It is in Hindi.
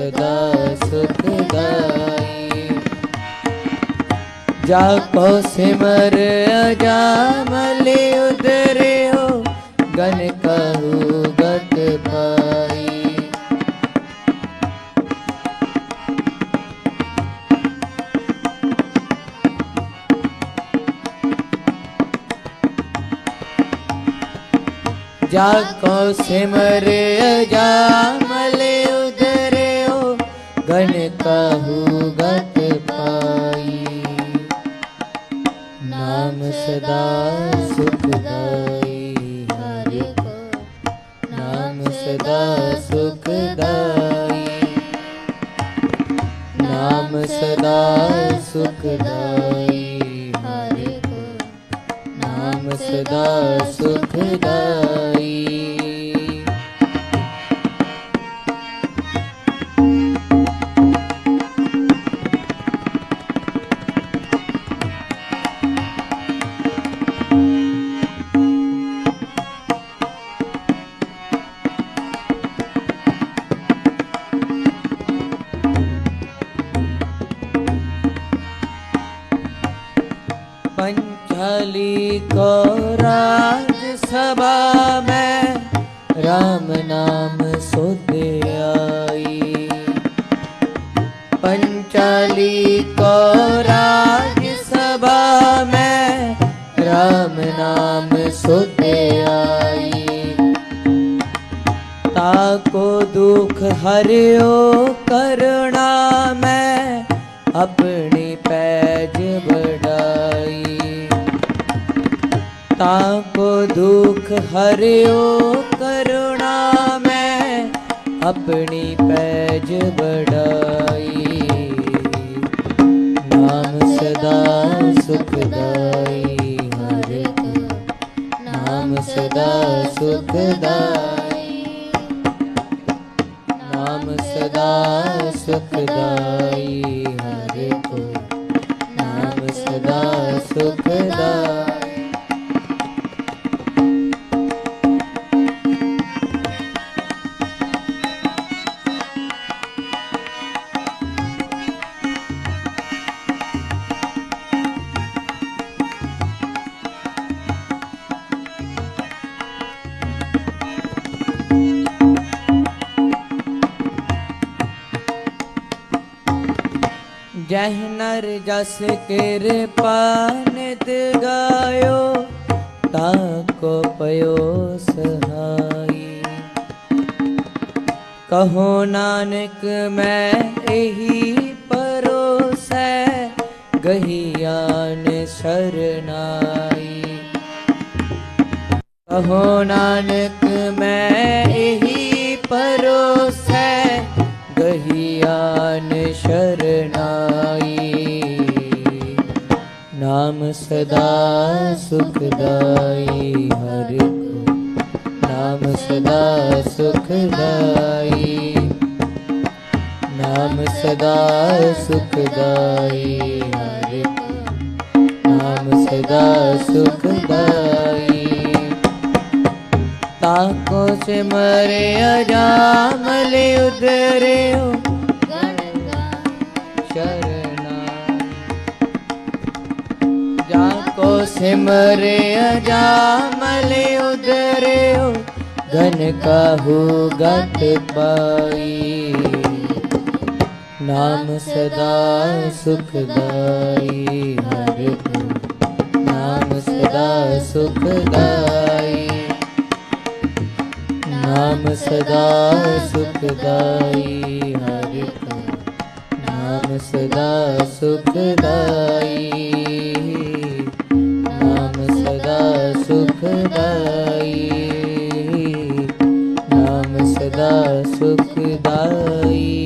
सदा सुखदाई जाको सिमर अजामल उदरे हो गन कहू गत पाई जाको सिमर अजामल ਸੁਖਦਾਈ। ਨਾਮ ਸਦਾ ਸੁਖਦਾਈ। ਹਰਿ ਨਾਮ ਸਦਾ ਸੁਖਦਾਈ। पंचाली को राज सभा में राम नाम सुध आई। पंचाली को राज सभा में राम नाम सुध आई। ताको दुख हरियो करुणा में अपनी ताको दुख हरियो करुणा में अपनी पैज बढ़ाई। नाम सदा सुखदाई हर को नाम सदा सुखदाई नाम सदा सुखदाई हर को नाम सदा सुखदाई ਜਹ ਨਰ ਜਸ ਕਿਰਪਾਨ ਦਿਗਾਇਓ ਤਾ ਕੋ ਪਇਓ ਸਹਾਈ। ਕਹੋ ਨਾਨਕ, ਮੈਂ ਇਹੀ ਪਰੋਸੈ ਗਹੀਆਨ ਸਰਨਾਈ। ਕਹੋ ਨਾਨਕ, ਮੈਂ ਇਹੀ ਨਾਮ ਸਦਾ ਸੁਖਦਾਈ ਹਰਿ ਕੋ। ਨਾਮ ਸਦਾ ਸੁਖਦਾਈ। ਨਾਮ ਸਦਾ ਸੁਖਦਾਈ ਹਰਿ ਕੋ। ਨਾਮ ਸਦਾ ਸੁਖਦਾਈ। ਤਾਕੋ ਸੇ ਮਰੇ ਅਜਾਮਲੇ ਉਦਰਿਓ ਗਣਗਾ ਸ਼ਰਨ सिमरे अजामल उदरे हो घन काहू गत पाई। नाम सदा सुखदाई, हर नाम सदा सुखदाई। नाम सदा सुखदाई, हर नाम सदा सुखदाई। सुखदायी